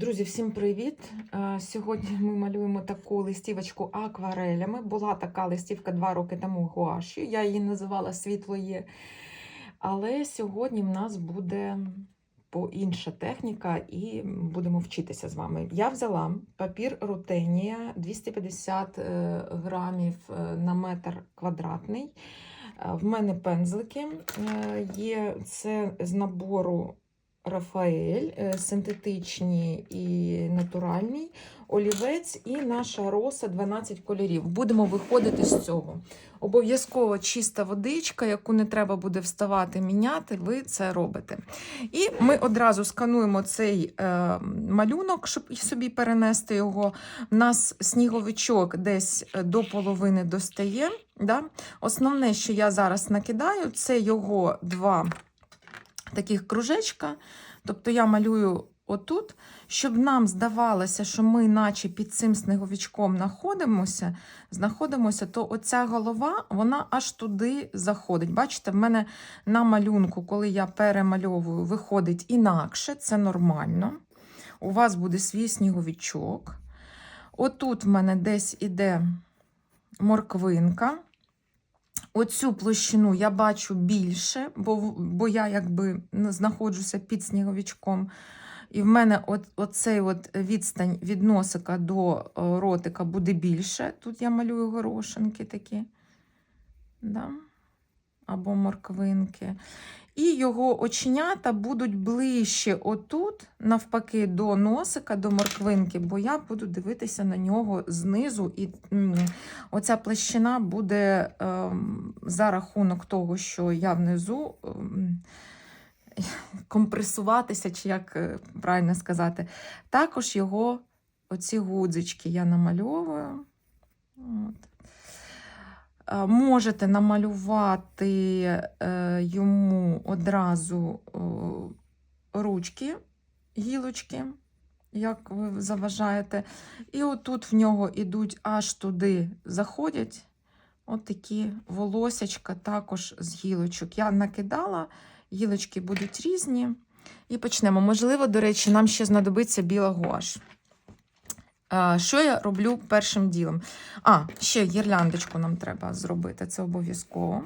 Друзі, всім привіт! Е, Сьогодні ми малюємо таку листівочку акварелями. Була така листівка два роки тому гуашю. Я її називала Світло є. Але сьогодні в нас буде по інша техніка і будемо вчитися з вами. Я взяла папір рутенія 250 е, грамів е, на метр квадратний. В мене пензлики є. Це з набору Рафаель, е, синтетичні і натуральні, олівець і наша роса 12 кольорів. Будемо виходити з цього. Обов'язково чиста водичка, яку не треба буде вставати, міняти, ви це робите. І ми одразу скануємо цей е, малюнок, щоб собі перенести його. У нас сніговичок десь е, до половини достає. Да? Основне, що я зараз накидаю, це його два таких кружечка. Тобто я малюю отут, щоб нам здавалося, що ми, наче під цим сніговичком знаходимося, знаходимося, то оця голова, вона аж туди заходить. Бачите, в мене на малюнку, коли я перемальовую, виходить інакше, це нормально. У вас буде свій сніговичок. Отут в мене десь іде морквинка. Оцю площину я бачу більше, бо, бо я якби ну, знаходжуся під сніговичком. І в мене от, оцей от відстань від носика до ротика буде більше. Тут я малюю горошинки такі. Да? Або морквинки. І його оченята будуть ближче отут, навпаки, до носика, до морквинки, бо я буду дивитися на нього знизу. І оця площина буде ем, за рахунок того, що я внизу. ем, компресуватися, чи як е, правильно сказати. Також його оці гудзички я намальовую. От. Е, Можете намалювати е, йому одразу е, ручки, гілочки, як ви заважаєте. І отут в нього ідуть аж туди заходять. От такі волосячка також з гілочок. Я накидала, гілочки будуть різні. І почнемо. Можливо, до речі, нам ще знадобиться біла гуаш. Що я роблю першим ділом? А, ще гірляндочку нам треба зробити, це обов'язково.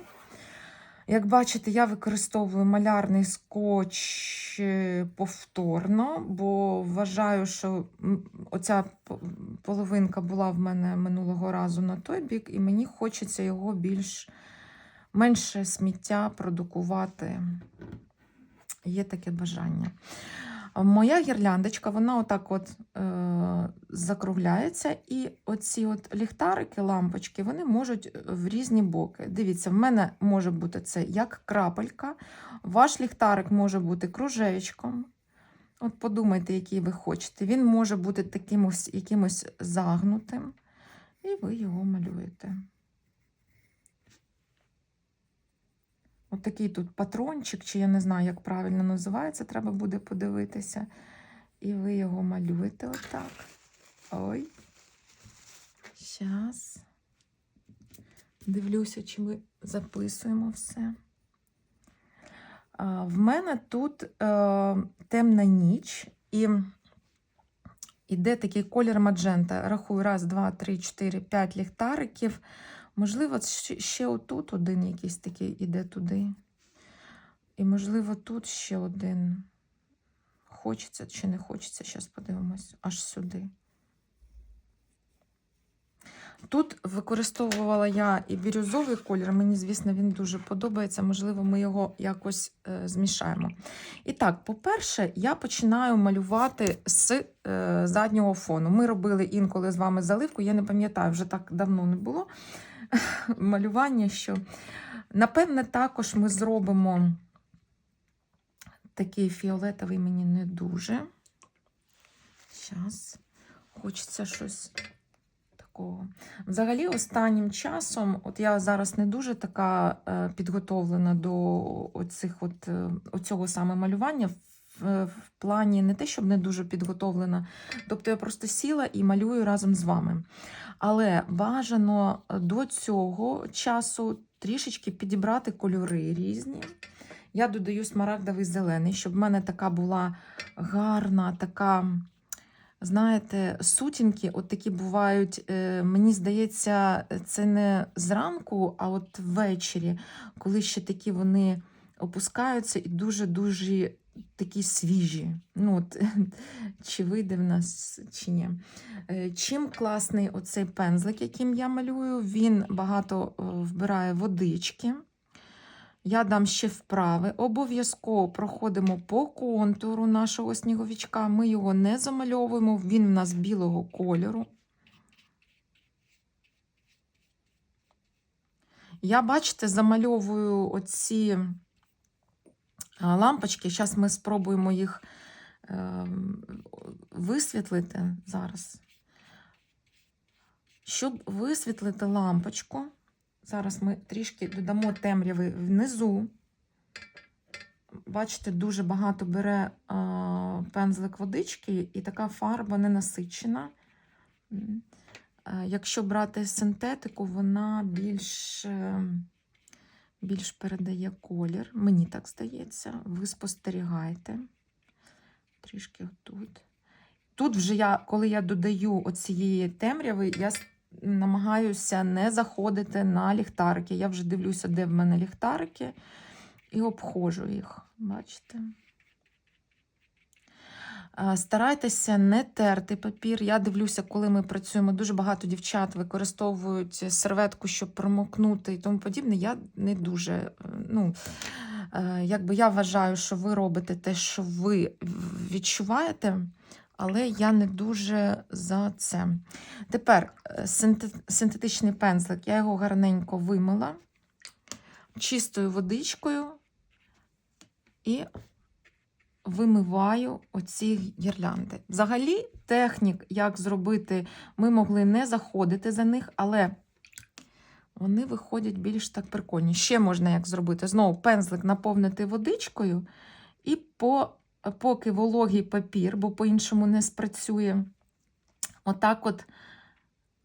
Як бачите, я використовую малярний скотч е, повторно, бо вважаю, що оця половинка була в мене минулого разу на той бік, і мені хочеться його більш менше сміття продукувати. Є таке бажання. Моя гірляндочка, вона отак от е, закругляється, і оці от ліхтарики, лампочки, вони можуть в різні боки. Дивіться, в мене може бути це як крапелька, ваш ліхтарик може бути кружечком. От подумайте, який ви хочете. Він може бути таким ось, якимось загнутим, і ви його малюєте. От тут патрончик, чи я не знаю, як правильно називається, треба буде подивитися. І ви його малюєте отак. Ой. Зараз. Дивлюся, чи ми записуємо все. В мене тут е, темна ніч і іде такий колір маджента. Рахую, раз, два, три, чотири, п'ять ліхтариків. Можливо, ще, отут один якийсь такий іде туди. І, можливо, тут ще один. Хочеться чи не хочеться, зараз подивимось, аж сюди. Тут використовувала я і бірюзовий колір, мені, звісно, він дуже подобається. Можливо, ми його якось е, змішаємо. І так, по-перше, я починаю малювати з е, заднього фону. Ми робили інколи з вами заливку, я не пам'ятаю, вже так давно не було малювання, що напевне, також ми зробимо такий фіолетовий мені не дуже. Зараз хочеться щось такого. Взагалі, останнім часом, от я зараз не дуже така е, підготовлена до оцих от, е, оцього саме малювання. В, в плані не те, щоб не дуже підготовлена. Тобто я просто сіла і малюю разом з вами. Але бажано до цього часу трішечки підібрати кольори різні. Я додаю смарагдовий зелений, щоб в мене така була гарна, така знаєте, сутінки, от такі бувають, е, мені здається, це не зранку, а от ввечері, коли ще такі вони опускаються і дуже-дуже такі свіжі. Ну, от, чи вийде в нас, чи ні. Е, Чим класний оцей пензлик, яким я малюю, він багато е, вбирає водички. Я дам ще вправи. Обов'язково проходимо по контуру нашого сніговичка. Ми його не замальовуємо, він в нас білого кольору. Я, бачите, замальовую оці лампочки. Зараз ми спробуємо їх е, висвітлити зараз. Щоб висвітлити лампочку, зараз ми трішки додамо темряви внизу. Бачите, дуже багато бере пензлик водички, і така фарба не насичена. М. Е, Якщо брати синтетику, вона більш, е, більш передає колір. Мені так здається. Ви спостерігайте. Трішки отут. Тут вже я, коли я додаю оцієї темряви, я намагаюся не заходити на ліхтарики. Я вже дивлюся, де в мене ліхтарики, і обходжу їх. Бачите? Е, Старайтеся не терти папір. Я дивлюся, коли ми працюємо, дуже багато дівчат використовують серветку, щоб промокнути і тому подібне. Я не дуже. е, Ну, е, якби я вважаю, що ви робите те, що ви відчуваєте, але я не дуже за це. Тепер синтетичний пензлик, я його гарненько вимила чистою водичкою і вимиваю оці гірлянди. Взагалі, технік, як зробити, ми могли не заходити за них, але вони виходять більш так прикольні. Ще можна як зробити. Знову пензлик наповнити водичкою, і по, поки вологий папір, бо по-іншому не спрацює, отак от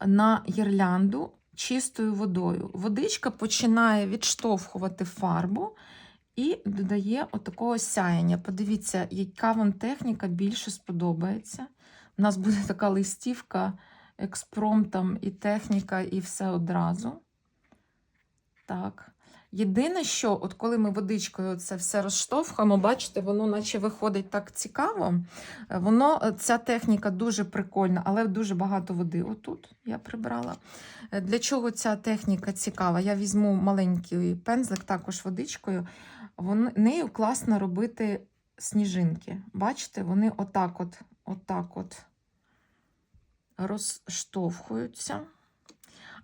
на гірлянду чистою водою. Водичка починає відштовхувати фарбу і додає отакого сяяння. Подивіться, яка вам техніка більше сподобається. У нас буде така листівка експромтом і техніка, і все одразу. Так. Єдине, що, от коли ми водичкою це все розштовхуємо, бачите, воно наче виходить так цікаво. Воно, ця техніка дуже прикольна, але дуже багато води. Отут я прибрала. Для чого ця техніка цікава? Я візьму маленький пензлик, також водичкою. Вон, нею класно робити сніжинки. Бачите, вони отак от, отак от розштовхуються.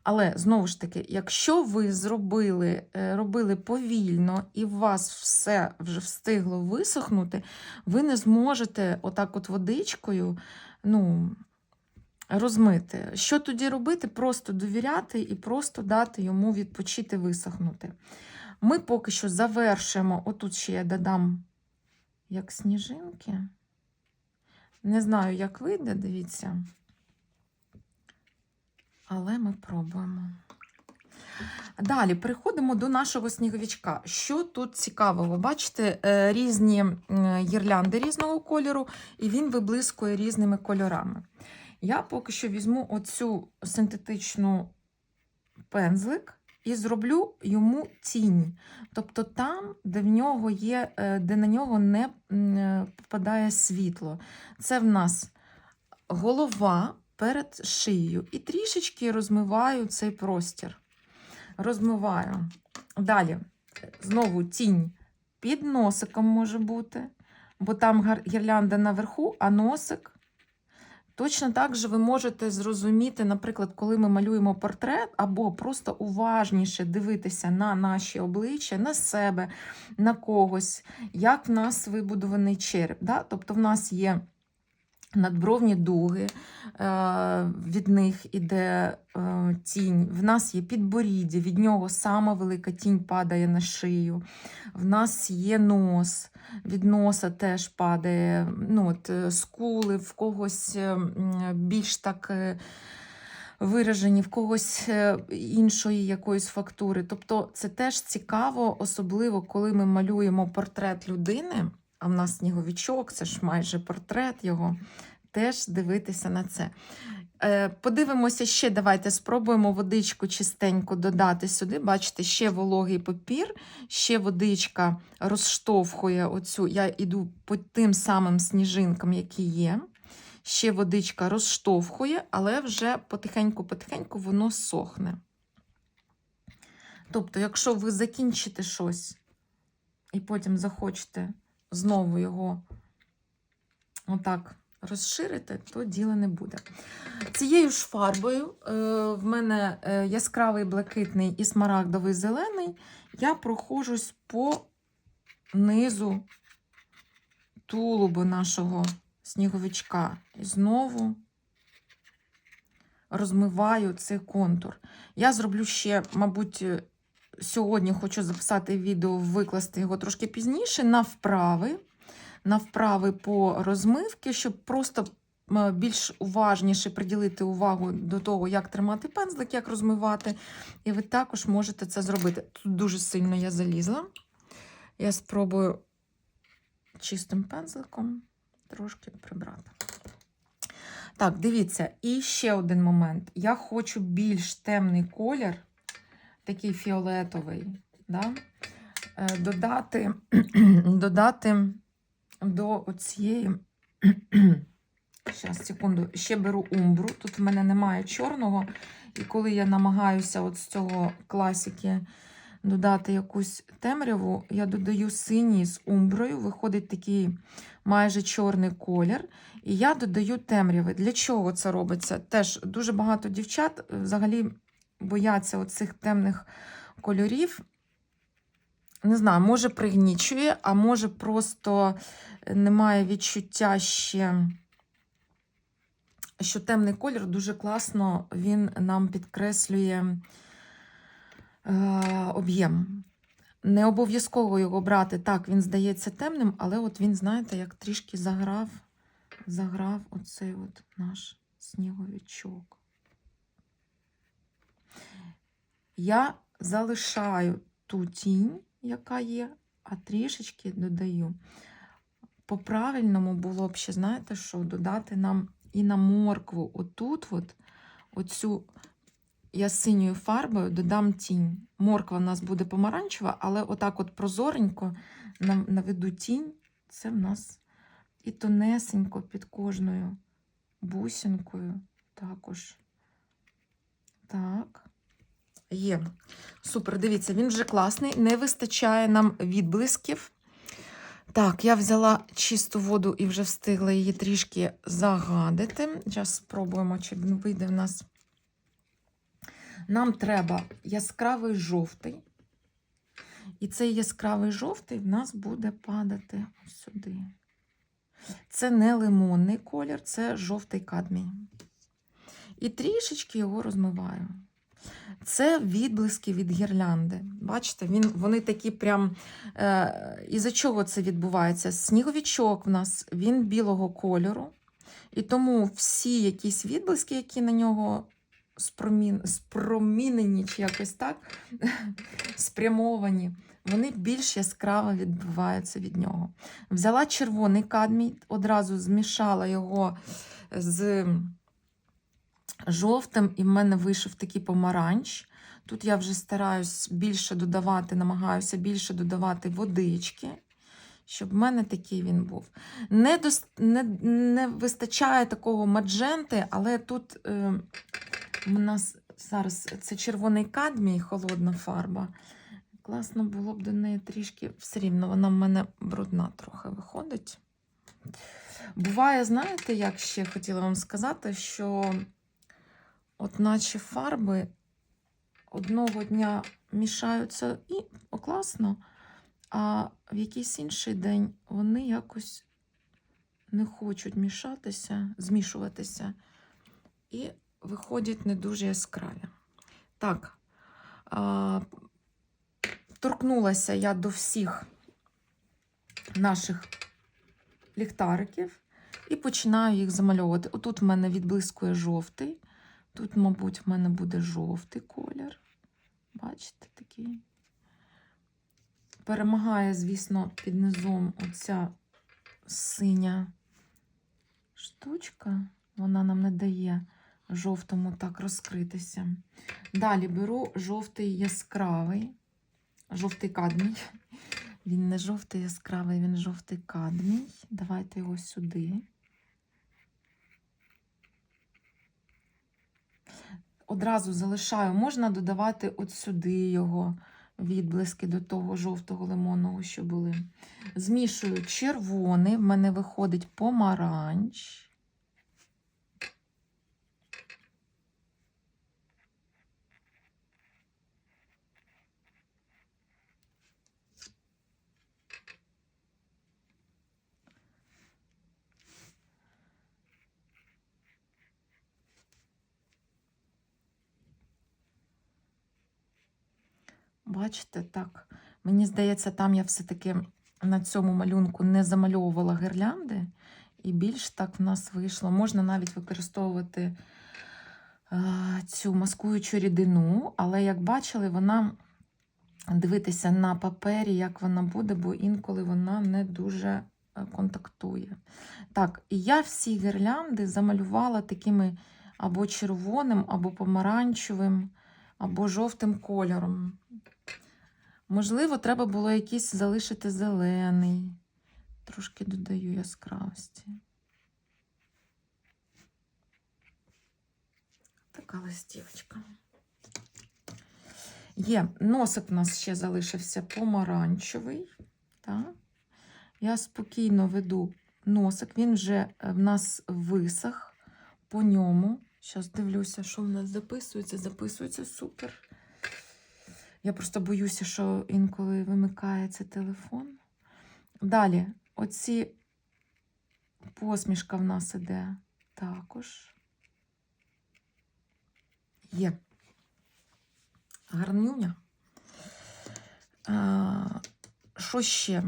Але знову ж таки, якщо ви зробили, е, робили повільно і у вас все вже встигло висохнути, ви не зможете отак от водичкою ну, розмити. Що тоді робити? Просто довіряти і просто дати йому відпочити висохнути. Ми поки що завершимо, отут ще я додам як сніжинки. Не знаю, як вийде, дивіться. Але ми пробуємо. Далі переходимо до нашого сніговичка. Що тут цікавого? Бачите, е, різні гірлянди різного кольору, і він виблискує різними кольорами. Я поки що візьму оцю синтетичну пензлик і зроблю йому тінь. Тобто там, де в нього є, е, де на нього не е, попадає світло. Це в нас голова перед шиєю. І трішечки розмиваю цей простір. Розмиваю. Далі, знову тінь під носиком може бути, бо там гірлянда наверху, а носик. Точно так же ви можете зрозуміти, наприклад, коли ми малюємо портрет, або просто уважніше дивитися на наші обличчя, на себе, на когось, як в нас вибудований череп. Да? Тобто, в нас є надбровні дуги, е, від них іде е, тінь. В нас є підборіддя, від нього сама велика тінь падає на шию. В нас є нос, від носа теж падає ну, от, е, скули, в когось більш так. Виражені в когось іншої якоїсь фактури. Тобто це теж цікаво, особливо коли ми малюємо портрет людини, а в нас сніговичок, це ж майже портрет його. теж дивитися на це. Е, Подивимося ще, давайте спробуємо водичку чистеньку додати сюди. Бачите, ще вологий папір, ще водичка розштовхує оцю. Я йду по тим самим сніжинкам, які є. Ще водичка розштовхує, але вже потихеньку-потихеньку воно сохне. Тобто, якщо ви закінчите щось і потім захочете знову його отак розширити, то діла не буде. Цією ж фарбою е, в мене е, яскравий блакитний і смарагдовий зелений. Я проходжусь по низу тулубу нашого сніговичка. І знову розмиваю цей контур. Я зроблю ще, мабуть, сьогодні хочу записати відео, викласти його трошки пізніше на вправи. На вправи по розмивки, щоб просто більш уважніше приділити увагу до того, як тримати пензлик, як розмивати. І ви також можете це зробити. Тут дуже сильно я залізла. Я спробую чистим пензликом трошки прибрати. Так, дивіться, і ще один момент. Я хочу більш темний колір, такий фіолетовий, да? е, додати, додати до оцієї. Зараз, секунду, ще беру умбру. Тут в мене немає чорного. І коли я намагаюся от з цього класики додати якусь темряву, я додаю синій з умброю, виходить такий майже чорний колір. І я додаю темряви. Для чого це робиться? Теж дуже багато дівчат е, взагалі бояться оцих темних кольорів. Не знаю, може пригнічує, а може просто немає відчуття ще, що темний колір дуже класно він нам підкреслює е, об'єм. Не обов'язково його брати. Так, він здається темним, але от він, знаєте, як трішки заграв, заграв оцей от наш сніговичок. Я залишаю ту тінь, яка є, а трішечки додаю. По-правильному було б ще, знаєте, що додати нам і на моркву отут, от, оцю я синьою фарбою додам тінь. Морква у нас буде помаранчева, але отак от прозоренько наведу тінь. Це в нас і тонесенько під кожною бусинкою також. Так. Є. Супер, дивіться, він вже класний, не вистачає нам відблисків. Так, я взяла чисту воду і вже встигла її трішки загадити. Зараз спробуємо, чи він вийде в нас. Нам треба яскравий жовтий. І цей яскравий жовтий в нас буде падати сюди. Це не лимонний колір, це жовтий кадмій. І трішечки його розмиваю. Це відблиски від гірлянди. Бачите, він, вони такі прям. Е, Із-за чого це відбувається? Сніговичок в нас він білого кольору. І тому всі якісь відблиски, які на нього спромін, спромінені, чи якось так, спрямовані, вони більш яскраво відбиваються від нього. Взяла червоний кадмій, одразу змішала його з жовтим, і в мене вийшов такий помаранч. Тут я вже стараюсь більше додавати, намагаюся більше додавати водички, щоб в мене такий він був. Не дос... не, не вистачає такого мадженти, але тут е, у нас зараз це червоний кадмій, холодна фарба. Класно було б до неї трішки все рівно, вона в мене брудна трохи виходить. Буває, знаєте, як ще хотіла вам сказати, що от наче фарби одного дня мішаються і о, класно, а в якийсь інший день вони якось не хочуть мішатися, змішуватися і виходять не дуже яскраві. Так, а, торкнулася я до всіх наших ліхтариків і починаю їх замальовувати. Отут в мене відблискує жовтий. Тут, мабуть, в мене буде жовтий колір. Бачите, такий. Перемагає, звісно, під низом оця синя штучка, вона нам не дає жовтому так розкритися. Далі беру жовтий яскравий, жовтий кадмій. Він не жовтий яскравий, він жовтий кадмій. Давайте його сюди. Одразу залишаю, можна додавати от сюди його відблиски до того жовтого лимонного, що були. Змішую червоний, в мене виходить помаранч. Бачите, так. Мені здається, там я все-таки на цьому малюнку не замальовувала гірлянди, і більш так в нас вийшло. Можна навіть використовувати е, цю маскуючу рідину, але, як бачили, вона дивитися на папері, як вона буде, бо інколи вона не дуже е, контактує. Так, і я всі гірлянди замалювала такими або червоним, або помаранчевим, або жовтим кольором. Можливо, треба було якийсь залишити зелений. Трошки додаю яскравості. Така листівочка. Є, носик у нас ще залишився помаранчевий. Так? Я спокійно веду носик, він вже в нас висох по ньому. Зараз дивлюся, що в нас записується. Записується супер. Я просто боюся, що інколи вимикається телефон. Далі, оці посмішка в нас іде також. Є гарнюня. А, що ще?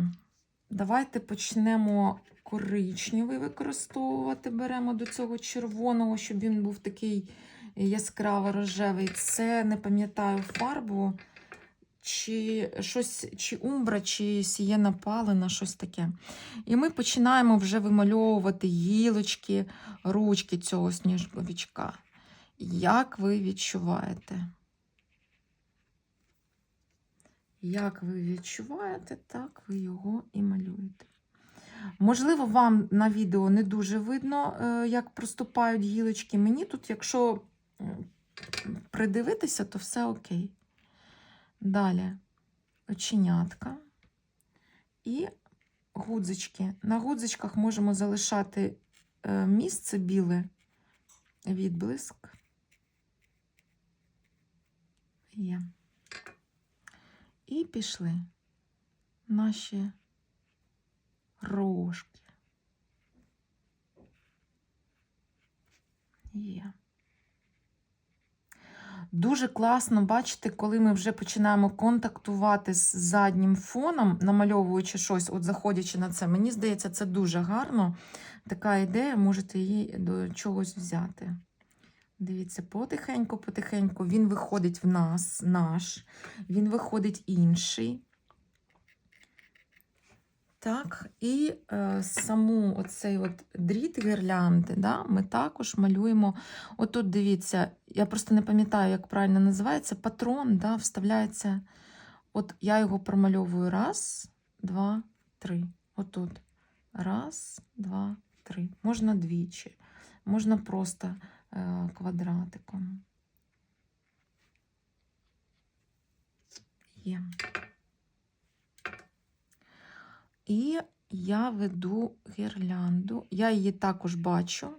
Давайте почнемо коричневий використовувати. Беремо до цього червоного, щоб він був такий яскраво рожевий. Це не пам'ятаю фарбу чи щось, чи умбра, чи сієна палина, щось таке. І ми починаємо вже вимальовувати гілочки, ручки цього сніжковичка. Як ви відчуваєте? Як ви відчуваєте, так ви його і малюєте. Можливо, вам на відео не дуже видно, е, як проступають гілочки. Мені тут, якщо придивитися, то все окей. Далі оченятка і гудзички. На гудзичках можемо залишати е, місце біле, відблиск. Є. І пішли наші рожки. Є. Дуже класно бачити, коли ми вже починаємо контактувати з заднім фоном, намальовуючи щось, от заходячи на це. Мені здається, це дуже гарно. Така ідея, можете її до чогось взяти. Дивіться, потихеньку-потихеньку він виходить в нас, наш, він виходить інший. Так, і е, саму оцей от дріт гірлянди, да, ми також малюємо. Отут дивіться, я просто не пам'ятаю, як правильно називається, патрон, да, вставляється. От я його промальовую раз, два, три. Отут. Раз, два, три. Можна двічі, можна просто е, квадратиком. Є. І я веду гірлянду. Я її також бачу.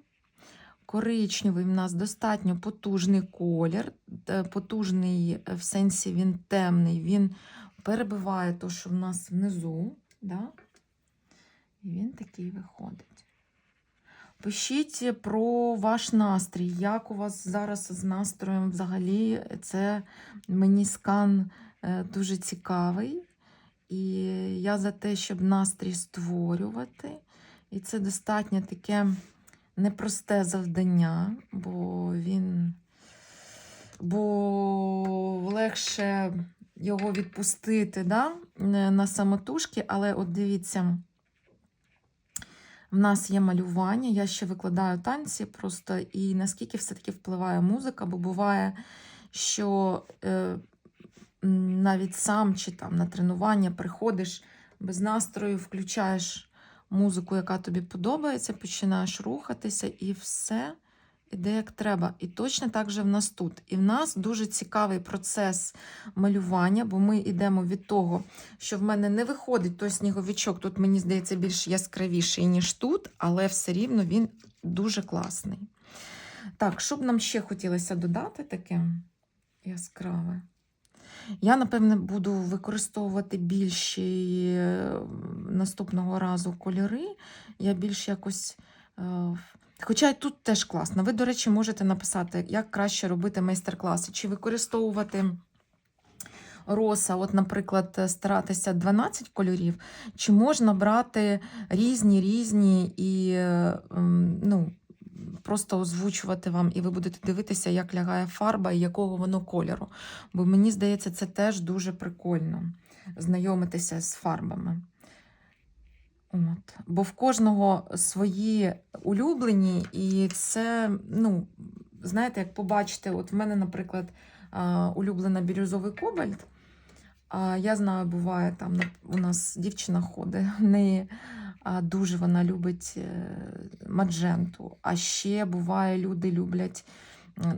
Коричневий в нас достатньо потужний колір, е, потужний в сенсі він темний, він перебиває те, що в нас внизу. Да? І він такий виходить. Пишіть про ваш настрій, як у вас зараз з настроєм взагалі. Це мені скан е, дуже цікавий. І я за те, щоб настрій створювати. І це достатньо таке непросте завдання, бо він бо легше його відпустити да, на самотужки, але от дивіться, В нас є малювання, я ще викладаю танці просто і наскільки все-таки впливає музика, бо буває, що е, навіть сам чи там на тренування приходиш без настрою, включаєш музику, яка тобі подобається, починаєш рухатися, і все іде як треба. І точно так же в нас тут. І в нас дуже цікавий процес малювання, бо ми йдемо від того, що в мене не виходить той сніговичок. Тут, мені здається, більш яскравіший, ніж тут, але все рівно він дуже класний. Так, що б нам ще хотілося додати таке яскраве? Я, напевне, буду використовувати більші наступного разу кольори. Я більш якось. е, Хоча тут теж класно. Ви, до речі, можете написати, як краще робити майстер-класи, чи використовувати роса, от, наприклад, старатися 12 кольорів, чи можна брати різні, різні і е, ну, просто озвучувати вам, і ви будете дивитися, як лягає фарба і якого воно кольору. Бо мені здається, це теж дуже прикольно знайомитися з фарбами. От. Бо в кожного свої улюблені, і це, ну, знаєте, як побачите, от в мене, наприклад, улюблена бірюзовий кобальт. А я знаю, буває там у нас дівчина ходить, в неї дуже вона любить е, мадженту. А ще буває, люди люблять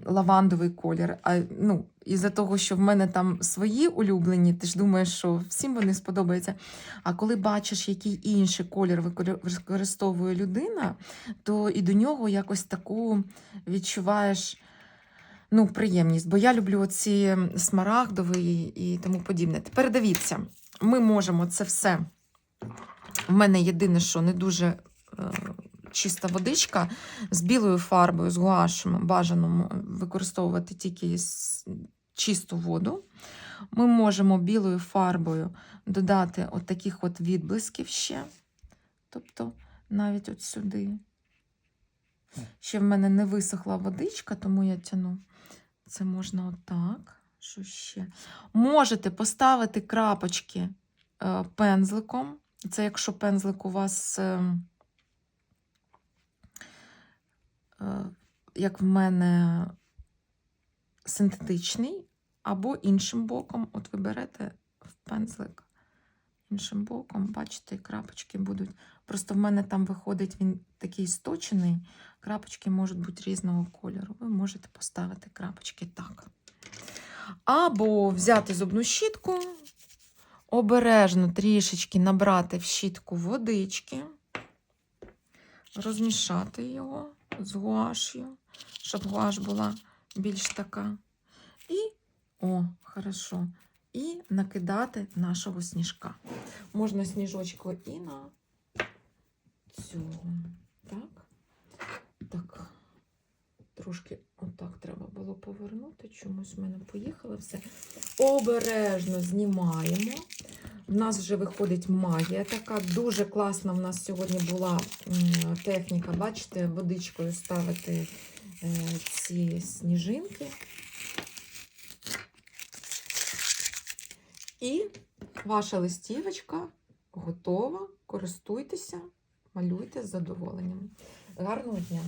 лавандовий колір. А, ну, із-за того, що в мене там свої улюблені, ти ж думаєш, що всім вони сподобаються. А коли бачиш, який інший колір використовує людина, то і до нього якось таку відчуваєш ну, приємність. Бо я люблю оці смарагдові і тому подібне. Тепер дивіться, ми можемо це все. У мене єдине, що не дуже е, чиста водичка з білою фарбою, з гуашем бажано використовувати тільки чисту воду. Ми можемо білою фарбою додати от таких от відблисків ще. Тобто навіть от сюди. Ще в мене не висохла водичка, тому я тяну. Це можна отак. Що ще? Можете поставити крапочки е, пензликом. Це якщо пензлик у вас, е, е, як в мене, синтетичний, або іншим боком. От ви берете в пензлик іншим боком, бачите, крапочки будуть. Просто в мене там виходить він такий сточений, крапочки можуть бути різного кольору. Ви можете поставити крапочки так. Або взяти зубну щітку, обережно трішечки набрати в щітку водички, розмішати його з гуашю, щоб гуаш була більш така. І, о, хорошо. І накидати нашого сніжка. Можна сніжочку і на цього. Так. Так. Трошки отак треба було повернути. Чомусь в мене поїхало все. Обережно знімаємо. У нас вже виходить магія така. Дуже класна в нас сьогодні була техніка. Бачите, водичкою ставити е, ці сніжинки. І ваша листівочка готова. Користуйтеся, малюйте з задоволенням. Гарного дня!